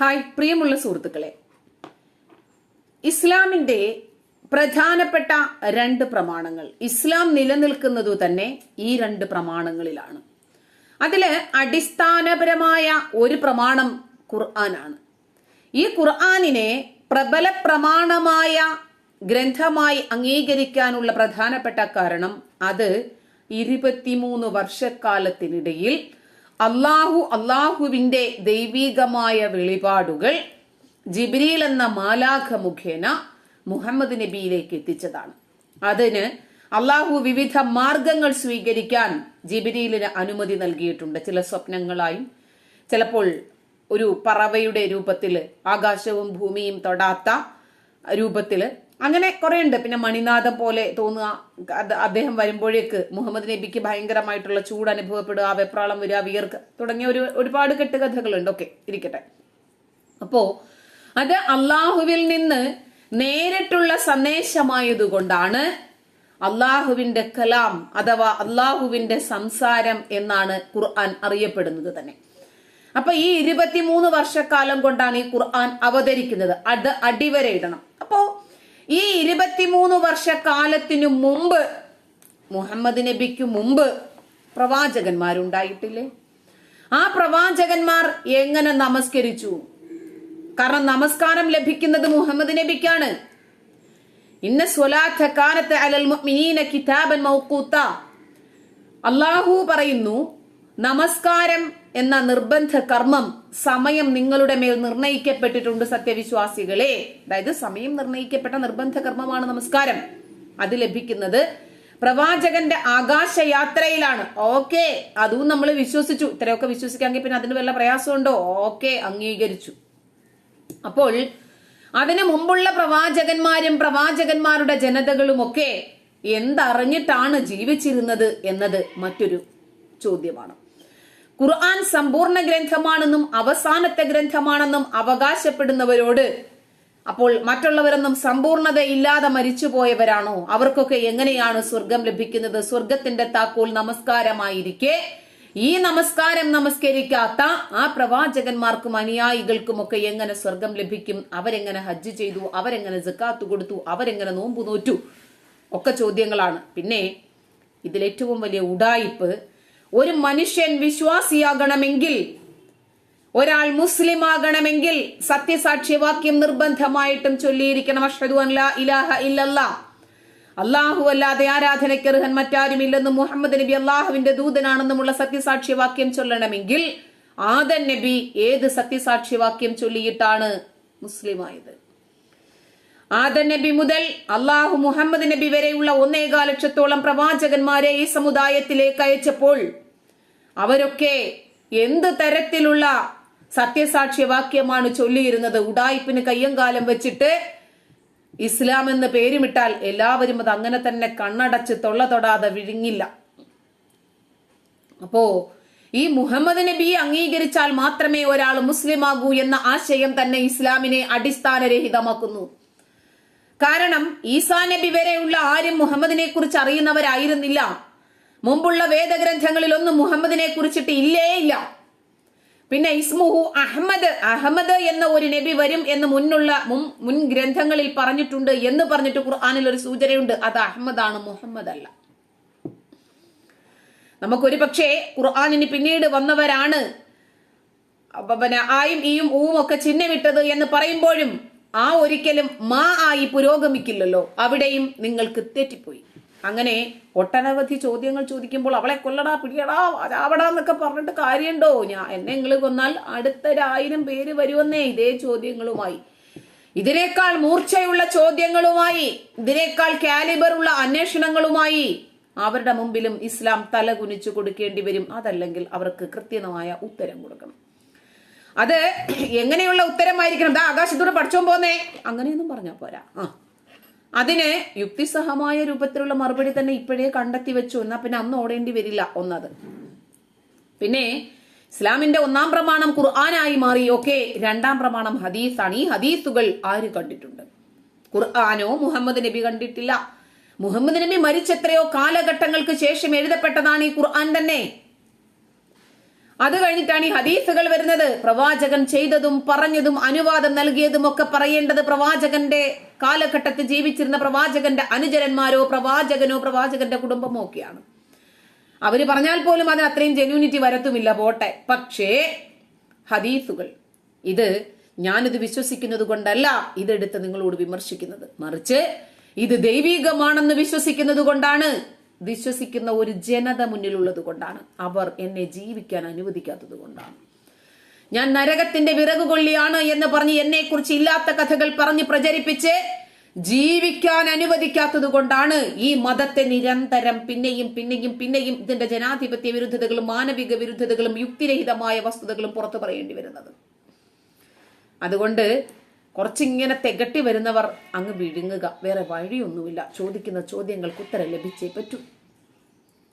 Hi പ്രിയമുള്ള സുഹൃത്തുക്കളെ. ഇസ്ലാമിന്റെ പ്രധാനപ്പെട്ട രണ്ട് പ്രമാണങ്ങൾ. ഇസ്ലാം നിലനിൽക്കുന്നതു തന്നെ ഈ രണ്ട് പ്രമാണങ്ങളിലാണ്. അതിൽ അടിസ്ഥാനപരമായ ഒരു പ്രമാണം ഖുർആനാണ്. ഈ ഖുർആനിനെ പ്രബല പ്രമാണമായ ഗ്രന്ഥമായി അംഗീകരിക്കാനുള്ള പ്രധാനപ്പെട്ട കാരണം അത് ഇരുപത്തിമൂന്ന് വർഷക്കാലത്തിനിടയിൽ അള്ളാഹു അള്ളാഹുവിന്റെ ദൈവീകമായ വെളിപാടുകൾ ജിബ്രീൽ എന്ന മാലാഖ മുഖേന മുഹമ്മദ് നബിയിലേക്ക് എത്തിച്ചതാണ്. അതിന് അള്ളാഹു വിവിധ മാർഗങ്ങൾ സ്വീകരിക്കാൻ ജിബ്രീലിന് അനുമതി നൽകിയിട്ടുണ്ട്. ചില സ്വപ്നങ്ങളായും ചിലപ്പോൾ ഒരു പറവയുടെ രൂപത്തിൽ ആകാശവും ഭൂമിയും തൊടാത്ത രൂപത്തിൽ അങ്ങനെ കുറെ ഉണ്ട് പിന്നെ മണിനാഥം പോലെ തോന്നുക അത് അദ്ദേഹം വരുമ്പോഴേക്ക് മുഹമ്മദ് നബിക്ക് ഭയങ്കരമായിട്ടുള്ള ചൂട് അനുഭവപ്പെടുക വെപ്രാളം വരിക വിയർക്ക് തുടങ്ങിയ ഒരു ഒരുപാട് കെട്ടുകഥകളുണ്ട്. ഓക്കെ ഇരിക്കട്ടെ. അപ്പോ അത് അള്ളാഹുവിൽ നിന്ന് നേരിട്ടുള്ള സന്ദേശമായതുകൊണ്ടാണ് അള്ളാഹുവിന്റെ കലാം അഥവാ അള്ളാഹുവിന്റെ സംസാരം എന്നാണ് ഖുർആൻ അറിയപ്പെടുന്നത് തന്നെ. അപ്പൊ ഈ ഇരുപത്തിമൂന്ന് വർഷക്കാലം കൊണ്ടാണ് ഈ ഖുർആൻ അവതരിക്കുന്നത്. അത് അടിവരയിടണം ഈ ഇരുപത്തിമൂന്ന് വർഷക്കാലത്തിനു മുമ്പ് മുഹമ്മദ് നബിക്ക് മുമ്പ് പ്രവാചകന്മാരുണ്ടായിട്ടില്ലേ? ആ പ്രവാചകന്മാർ എങ്ങനെ നമസ്കരിച്ചു? കാരണം നമസ്കാരം ലഭിക്കുന്നത് മുഹമ്മദ് നബിക്കാണ്. ഇന്ന സ്വലാത്ത കാലത്ത് അലൽ മുഅ്മിനീന കിതാബൻ മൗഖൂത്ത. അള്ളാഹു പറയുന്നു നമസ്കാരം എന്ന നിർബന്ധ കർമ്മം സമയം നിങ്ങളുടെ മേൽ നിർണയിക്കപ്പെട്ടിട്ടുണ്ട് സത്യവിശ്വാസികളെ. അതായത് സമയം നിർണയിക്കപ്പെട്ട നിർബന്ധ കർമ്മമാണ് നമസ്കാരം. അത് ലഭിക്കുന്നത് പ്രവാചകന്റെ ആകാശയാത്രയിലാണ്. ഓക്കെ അതും നമ്മൾ വിശ്വസിച്ചു. ഇത്രയൊക്കെ വിശ്വസിക്കാമെങ്കിൽ പിന്നെ അതിന് വല്ല പ്രയാസമുണ്ടോ? ഓക്കെ അംഗീകരിച്ചു. അപ്പോൾ അതിനു മുമ്പുള്ള പ്രവാചകന്മാരും പ്രവാചകന്മാരുടെ ജനതകളും ജനതകളുമൊക്കെ എന്തറിഞ്ഞിട്ടാണ് ജീവിച്ചിരുന്നത് എന്നത് മറ്റൊരു ചോദ്യമാണ്. ഖുർആൻ സമ്പൂർണ ഗ്രന്ഥമാണെന്നും അവസാനത്തെ ഗ്രന്ഥമാണെന്നും അവകാശപ്പെടുന്നവരോട് അപ്പോൾ മറ്റുള്ളവരൊന്നും സമ്പൂർണത ഇല്ലാതെ മരിച്ചുപോയവരാണോ? അവർക്കൊക്കെ എങ്ങനെയാണ് സ്വർഗം ലഭിക്കുന്നത്? സ്വർഗത്തിന്റെ താക്കോൽ നമസ്കാരമായിരിക്കെ. ഈ നമസ്കാരം നമസ്കരിക്കാത്ത ആ പ്രവാചകന്മാർക്കും അനുയായികൾക്കും ഒക്കെ എങ്ങനെ സ്വർഗം ലഭിക്കും? അവരെങ്ങനെ ഹജ്ജ് ചെയ്തു? അവരെങ്ങനെ ജക്കാത്ത് കൊടുത്തു? അവരെങ്ങനെ നോമ്പു നോറ്റു? ഒക്കെ ചോദ്യങ്ങളാണ്. പിന്നെ ഇതിലേറ്റവും വലിയ ഉടായിപ്പ് ഒരു മനുഷ്യൻ വിശ്വാസിയാകണമെങ്കിൽ ഒരാൾ മുസ്ലിം ആകണമെങ്കിൽ സത്യസാക്ഷ്യവാക്യം നിർബന്ധമായിട്ടും ചൊല്ലിയിരിക്കണം. അഷ്ഹദു അൻ ലാ ഇലാഹ ഇല്ലല്ല അള്ളാഹു അല്ലാതെ ആരാധനയ്ക്ക് അർഹൻ മറ്റാരുമില്ലെന്നും മുഹമ്മദ് നബി അള്ളാഹുവിന്റെ ദൂതനാണെന്നുമുള്ള സത്യസാക്ഷ്യവാക്യം ചൊല്ലണമെങ്കിൽ ആദൻ നബി ഏത് സത്യസാക്ഷ്യവാക്യം ചൊല്ലിയിട്ടാണ് മുസ്ലിമായത്? ആദൻ നബി മുതൽ അള്ളാഹു മുഹമ്മദ് നബി വരെയുള്ള ഒന്നേകാ ലക്ഷത്തോളം പ്രവാചകന്മാരെ ഈ സമുദായത്തിലേക്ക് അയച്ചപ്പോൾ അവരൊക്കെ എന്ത് തരത്തിലുള്ള സത്യസാക്ഷ്യവാക്യമാണ് ചൊല്ലിയിരുന്നത്? ഉടായിപ്പിന് കയ്യങ്കാലം വെച്ചിട്ട് ഇസ്ലാം എന്ന് പേരുമിട്ടാൽ എല്ലാവരും അത് അങ്ങനെ തന്നെ കണ്ണടച്ച് തൊള്ള തൊടാതെ വിഴുങ്ങില്ല. അപ്പോ ഈ മുഹമ്മദ് നബി അംഗീകരിച്ചാൽ മാത്രമേ ഒരാൾ മുസ്ലിമാകൂ എന്ന ആശയം തന്നെ ഇസ്ലാമിനെ അടിസ്ഥാനരഹിതമാക്കുന്നു. കാരണം ഈസാ നബി വരെയുള്ള ആരും മുഹമ്മദിനെ കുറിച്ച് അറിയുന്നവരായിരുന്നില്ല. മുമ്പുള്ള വേദഗ്രന്ഥങ്ങളിൽ ഒന്നും മുഹമ്മദിനെ കുറിച്ചിട്ട് ഇല്ലേ ഇല്ല. പിന്നെ ഇസ്മുഹു അഹമ്മദ് അഹമ്മദ് എന്ന ഒരു നബി വരും എന്ന് മുന്നുള്ള മുൻ- ഗ്രന്ഥങ്ങളിൽ പറഞ്ഞിട്ടുണ്ട് എന്ന് പറഞ്ഞിട്ട് ഖുർആാനിൽ ഒരു സൂചനയുണ്ട്. അത് അഹമ്മദാണ് മുഹമ്മദ് അല്ല. നമുക്കൊരു പക്ഷേ ഖുർആാനിന് പിന്നീട് വന്നവരാണ്. പിന്നെ ആയും ഈയും ഊവും ഒക്കെ ചിഹ്നമിട്ടത് എന്ന് പറയുമ്പോഴും ആ ഒരിക്കലും മാ ആയി പുരോഗമിക്കില്ലല്ലോ. അവിടെയും നിങ്ങൾക്ക് തെറ്റിപ്പോയി. അങ്ങനെ ഒട്ടനവധി ചോദ്യങ്ങൾ ചോദിക്കുമ്പോൾ അവളെ കൊല്ലടാ പിടിയടാ ചാവടാ എന്നൊക്കെ പറഞ്ഞിട്ട് കാര്യമുണ്ടോ ഞാൻ എന്നെ നിങ്ങൾ കൊന്നാൽ അടുത്തൊരായിരം പേര് വരുമെന്നേ ഇതേ ചോദ്യങ്ങളുമായി. ഇതിനേക്കാൾ മൂർച്ചയുള്ള ചോദ്യങ്ങളുമായി ഇതിനേക്കാൾ കാലിബർ ഉള്ള അന്വേഷണങ്ങളുമായി അവരുടെ മുമ്പിലും ഇസ്ലാം തല കുനിച്ചു കൊടുക്കേണ്ടി വരും. അതല്ലെങ്കിൽ അവർക്ക് കൃത്യമായ ഉത്തരം കൊടുക്കണം. അത് എങ്ങനെയുള്ള ഉത്തരമായിരിക്കണം? ദാ ആകാശത്തൂടെ പഠിച്ചോൻ പോന്നേ. അങ്ങനെയൊന്നും പറഞ്ഞാ പോരാ. ആ. അതിന് യുക്തിസഹമായ രൂപത്തിലുള്ള മറുപടി തന്നെ ഇപ്പോഴേ കണ്ടെത്തി വെച്ചു. എന്നാ പിന്നെ അന്ന് ഓടേണ്ടി വരില്ല ഒന്നത്. പിന്നെ ഇസ്ലാമിന്റെ ഒന്നാം പ്രമാണം ഖുർആനായി മാറി. ഓക്കെ രണ്ടാം പ്രമാണം ഹദീസാണ്. ഈ ഹദീസുകൾ ആര് കണ്ടിട്ടുണ്ട്? ഖുർആാനോ മുഹമ്മദ് നബി കണ്ടിട്ടില്ല. മുഹമ്മദ് നബി മരിച്ചെത്രയോ കാലഘട്ടങ്ങൾക്ക് ശേഷം എഴുതപ്പെട്ടതാണ് ഈ ഖുർആൻ തന്നെ. അത് കഴിഞ്ഞിട്ടാണ് ഈ ഹദീസുകൾ വരുന്നത്. പ്രവാചകൻ ചെയ്തതും പറഞ്ഞതും അനുവാദം നൽകിയതും ഒക്കെ പറയേണ്ടത് പ്രവാചകന്റെ കാലഘട്ടത്തിൽ ജീവിച്ചിരുന്ന പ്രവാചകന്റെ അനുചരന്മാരോ പ്രവാചകനോ പ്രവാചകന്റെ കുടുംബമോ ഒക്കെയാണ്. അവർ പറഞ്ഞാൽ പോലും അതിന് അത്രയും ജെന്യൂനിറ്റി വരത്തുമില്ല. പോട്ടെ. പക്ഷേ ഹദീസുകൾ. ഇത് ഞാനിത് വിശ്വസിക്കുന്നത് കൊണ്ടല്ല ഇതെടുത്ത് നിങ്ങളോട് വിമർശിക്കുന്നത്. മറിച്ച് ഇത് ദൈവീകമാണെന്ന് വിശ്വസിക്കുന്നത് കൊണ്ടാണ്. വിശ്വസിക്കുന്ന ഒരു ജനത മുന്നിലുള്ളത് കൊണ്ടാണ് അവർ എന്നെ ജീവിക്കാൻ അനുവദിക്കാത്തത് കൊണ്ടാണ്. ഞാൻ നരകത്തിന്റെ വിറകുകൊള്ളിയാണ് എന്ന് പറഞ്ഞ് എന്നെ കുറിച്ച് ഇല്ലാത്ത കഥകൾ പറഞ്ഞ് പ്രചരിപ്പിച്ച് ജീവിക്കാൻ അനുവദിക്കാത്തത് കൊണ്ടാണ് ഈ മതത്തെ നിരന്തരം പിന്നെയും പിന്നെയും പിന്നെയും ഇതിന്റെ ജനാധിപത്യ വിരുദ്ധതകളും മാനവിക വിരുദ്ധതകളും യുക്തിരഹിതമായ വസ്തുതകളും പുറത്തു പറയേണ്ടി വരുന്നത്. അതുകൊണ്ട് കുറച്ചിങ്ങനെ തികട്ടി വരുന്നവർ അങ്ങ് വിഴുങ്ങുക. വേറെ വഴിയൊന്നുമില്ല. ചോദിക്കുന്ന ചോദ്യങ്ങൾക്ക് ഉത്തരം ലഭിച്ചേ പറ്റൂ.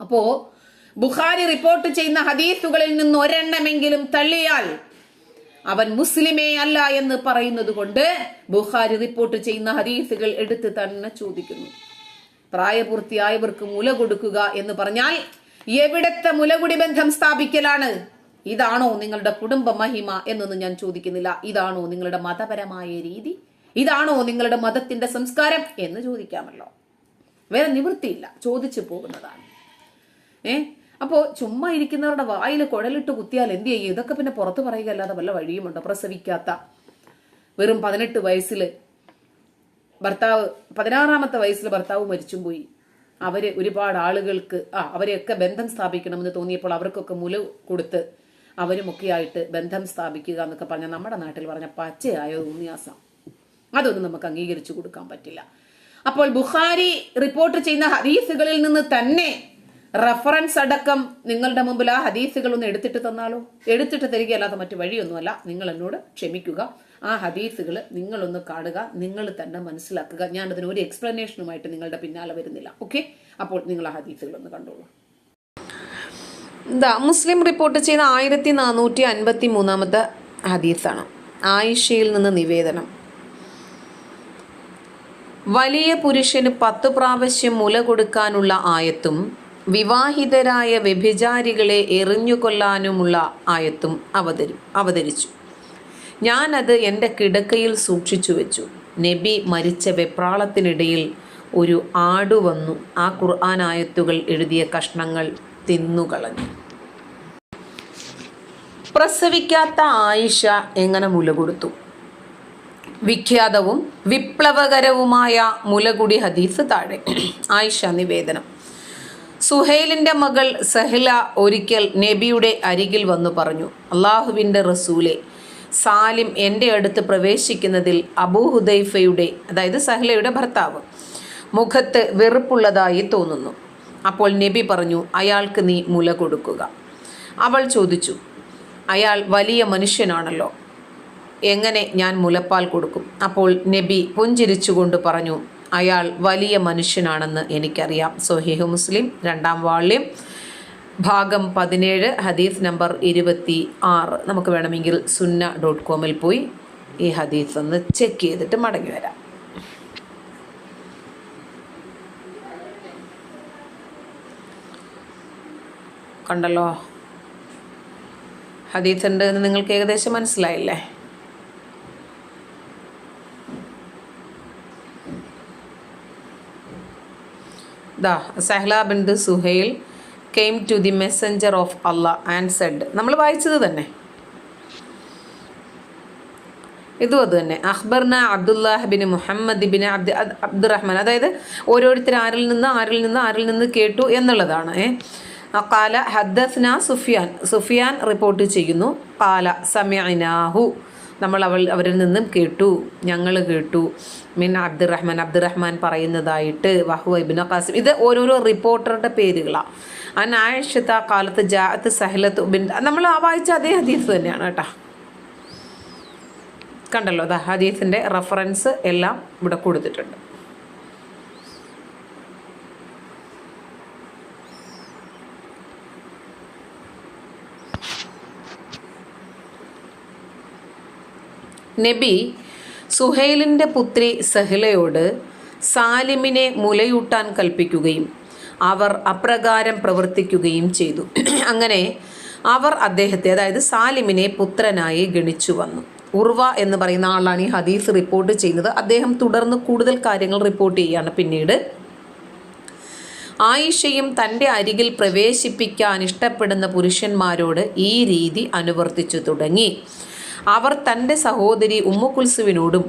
അപ്പോ ബുഖാരി റിപ്പോർട്ട് ചെയ്യുന്ന ഹദീസുകളിൽ നിന്ന് ഒരെണ്ണമെങ്കിലും തള്ളിയാൽ അവൻ മുസ്ലിമേ അല്ല എന്ന് പറയുന്നത് കൊണ്ട് ബുഖാരി റിപ്പോർട്ട് ചെയ്യുന്ന ഹദീസുകൾ എടുത്ത് തന്നെ ചോദിക്കുന്നു. പ്രായപൂർത്തിയായവർക്ക് മുല കൊടുക്കുക എന്ന് പറഞ്ഞാൽ എവിടത്തെ മുലകുടി ബന്ധം സ്ഥാപിക്കലാണ്? ഇതാണോ നിങ്ങളുടെ കുടുംബ മഹിമ എന്നൊന്നും ഞാൻ ചോദിക്കുന്നില്ല. ഇതാണോ നിങ്ങളുടെ മതപരമായ രീതി? ഇതാണോ നിങ്ങളുടെ മതത്തിന്റെ സംസ്കാരം എന്ന് ചോദിക്കാമല്ലോ. വേറെ നിവൃത്തിയില്ല. ചോദിച്ചു പോകുന്നതാണ്. ഏ? അപ്പോ ചുമ്മാ ഇരിക്കുന്നവരുടെ വായിൽ കുഴലിട്ട് കുത്തിയാൽ എന്ത് ചെയ്യും? ഇതൊക്കെ പിന്നെ പുറത്തു പറയുക അല്ലാതെ വല്ല വഴിയുമുണ്ടോ? പ്രസവിക്കാത്ത വെറും പതിനെട്ട് വയസ്സിൽ ഭർത്താവ് പതിനാറാമത്തെ വയസ്സിൽ ഭർത്താവ് മരിച്ചും പോയി. അവർ ഒരുപാട് ആളുകൾക്ക് ആ അവരെയൊക്കെ ബന്ധം സ്ഥാപിക്കണമെന്ന് തോന്നിയപ്പോൾ അവർക്കൊക്കെ മുല കൊടുത്ത് അവരുമൊക്കെ ആയിട്ട് ബന്ധം സ്ഥാപിക്കുക എന്നൊക്കെ പറഞ്ഞ നമ്മുടെ നാട്ടിൽ പറഞ്ഞ പച്ചയായ ഉന്യാസം. അതൊന്നും നമുക്ക് അംഗീകരിച്ചു കൊടുക്കാൻ പറ്റില്ല. അപ്പോൾ ബുഖാരി റിപ്പോർട്ട് ചെയ്യുന്ന ഹദീസുകളിൽ നിന്ന് തന്നെ റഫറൻസ് അടക്കം നിങ്ങളുടെ മുമ്പിൽ ആ ഹദീസുകൾ ഒന്ന് എടുത്തിട്ട് തന്നാലോ? എടുത്തിട്ട് തരികയല്ലാതെ മറ്റു വഴിയൊന്നുമല്ല. നിങ്ങൾ എന്നോട് ക്ഷമിക്കുക. ആ ഹദീസുകൾ നിങ്ങളൊന്ന് കാണുക നിങ്ങൾ തന്നെ മനസ്സിലാക്കുക. ഞാൻ അതിന് ഒരു എക്സ്പ്ലനേഷനുമായിട്ട് നിങ്ങളുടെ പിന്നാലെ വരുന്നില്ല. ഓക്കെ അപ്പോൾ നിങ്ങൾ ആ ഹദീസുകൾ ഒന്ന് കണ്ടോളൂ. ദ മുസ്ലിം റിപ്പോർട്ട് ചെയ്ത ആയിരത്തി നാനൂറ്റി അൻപത്തി മൂന്നാമത്തെ ഹദീസാണ്. ആയിഷയിൽ നിന്ന് നിവേദനം. വലിയ പുരുഷന് പത്ത് പ്രാവശ്യം മുല കൊടുക്കാനുള്ള ആയത്തും വിവാഹിതരായ വ്യഭിചാരികളെ എറിഞ്ഞുകൊല്ലാനുമുള്ള ആയത്തും അവതരി അവതരിച്ചു. ഞാനത് എന്റെ കിടക്കയിൽ സൂക്ഷിച്ചു വെച്ചു. നബി മരിച്ച വെപ്രാളത്തിനിടയിൽ ഒരു ആടു വന്നു ആ ഖുർആൻ ആയത്തുകൾ എഴുതിയ കഷ്ണങ്ങൾ തിന്നുകളഞ്ഞു. പ്രസവിക്കാത്ത ആയിഷ എങ്ങനെ മുല കൊടുത്തു? വിഖ്യാതവും വിപ്ലവകരവുമായ മുലകുടി ഹദീസ് താഴെ. ആയിഷ നിവേദനം. സുഹൈലിന്റെ മകൾ സഹല ഒരിക്കൽ നബിയുടെ അരികിൽ വന്നു പറഞ്ഞു അള്ളാഹുവിന്റെ റസൂലെ സാലിം എന്റെ അടുത്ത് പ്രവേശിക്കുന്നതിൽ അബൂഹുദൈഫയുടെ അതായത് സഹലയുടെ ഭർത്താവ് മുഖത്ത് വെറുപ്പുള്ളതായി തോന്നുന്നു. അപ്പോൾ നബി പറഞ്ഞു അയാൾക്ക് നീ മുല കൊടുക്കുക. അവൾ ചോദിച്ചു അയാൾ വലിയ മനുഷ്യനാണല്ലോ. എങ്ങനെ ഞാൻ മുലപ്പാൽ കൊടുക്കും? അപ്പോൾ നബി പുഞ്ചിരിച്ചുകൊണ്ട് പറഞ്ഞു അയാൾ വലിയ മനുഷ്യനാണെന്ന് എനിക്കറിയാം. സൊഹീഹ് മുസ്ലിം രണ്ടാം വാള്യം ഭാഗം പതിനേഴ് ഹദീസ് നമ്പർ ഇരുപത്തി ആറ് നമുക്ക് വേണമെങ്കിൽ സുന്ന ഡോട്ട് കോമിൽ പോയി ഈ ഹദീസ് ഒന്ന് ചെക്ക് ചെയ്തിട്ട് മടങ്ങി വരാം. കണ്ടല്ലോ? ഹദീസ് ഉണ്ട് എന്ന് നിങ്ങൾക്ക് ഏകദേശം മനസ്സിലായില്ലേ? ദാ Sahla Suhail came to the messenger of Allah and said നമ്മൾ വായിച്ചത് തന്നെ. ഇതും അത് തന്നെ. അഹ്ബർന അബ്ദുല്ലാഹ് ബിൻ മുഹമ്മദ് ബിൻ അബ്ദ് അബ്ദുറഹ്മാൻ. അതായത് ഓരോരുത്തർ ആരിൽ നിന്ന് ആരിൽ നിന്ന് ആരിൽ നിന്ന് കേട്ടു എന്നുള്ളതാണ്. ഏ? കാല ഹദ്ദസ്ന സുഫിയാൻ. സുഫിയാൻ റിപ്പോർട്ട് ചെയ്യുന്നു. കാല സമയനാഹു നമ്മൾ അവൾ അവരിൽ നിന്നും കേട്ടു. ഞങ്ങൾ കേട്ടു. മിൻ അബ്ദുറഹ്മാൻ. അബ്ദുറഹ്മാൻ പറയുന്നതായിട്ട് വഹു ഇബിൻ ഖാസിം. ഇത് ഓരോരോ റിപ്പോർട്ടറുടെ പേരുകളാണ് അൻ ആ കാലത്ത് ജാഅത്ത് സഹലത്ത് ബിൻ നമ്മൾ ആ വായിച്ച അതേ ഹദീസ് തന്നെയാണ് കേട്ടോ. കണ്ടല്ലോ ദാ ഹദീസിന്റെ റെഫറൻസ് എല്ലാം ഇവിടെ കൊടുത്തിട്ടുണ്ട്. നബി സുഹൈലിന്റെ പുത്രി സഹിലയോട് സാലിമിനെ മുലയൂട്ടാൻ കൽപ്പിക്കുകയും അവർ അപ്രകാരം പ്രവർത്തിക്കുകയും ചെയ്തു. അങ്ങനെ അവർ അദ്ദേഹത്തെ അതായത് സാലിമിനെ പുത്രനായി ഗണിച്ചു വന്നു. ഉർവ എന്ന് പറയുന്ന ആളാണ് ഈ ഹദീസ് റിപ്പോർട്ട് ചെയ്യുന്നത്. അദ്ദേഹം തുടർന്ന് കൂടുതൽ കാര്യങ്ങൾ റിപ്പോർട്ട് ചെയ്യുകയാണ് പിന്നീട്. ആയിഷയും തന്റെ അരികിൽ പ്രവേശിപ്പിക്കാൻ ഇഷ്ടപ്പെടുന്ന പുരുഷന്മാരോട് ഈ രീതി അനുവർത്തിച്ചു തുടങ്ങി. അവർ തന്റെ സഹോദരി ഉമ്മുക്കുൽസുവിനോടും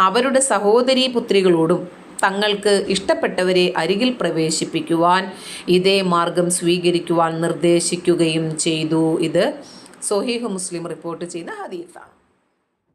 അവരുടെ സഹോദരി പുത്രികളോടും തങ്ങൾക്ക് ഇഷ്ടപ്പെട്ടവരെ അരികിൽ പ്രവേശിപ്പിക്കുവാൻ ഇതേ മാർഗം സ്വീകരിക്കുവാൻ നിർദ്ദേശിക്കുകയും ചെയ്തു. ഇത് സൊഹീഹ് മുസ്ലിം റിപ്പോർട്ട് ചെയ്ത ഹദീസാണ്.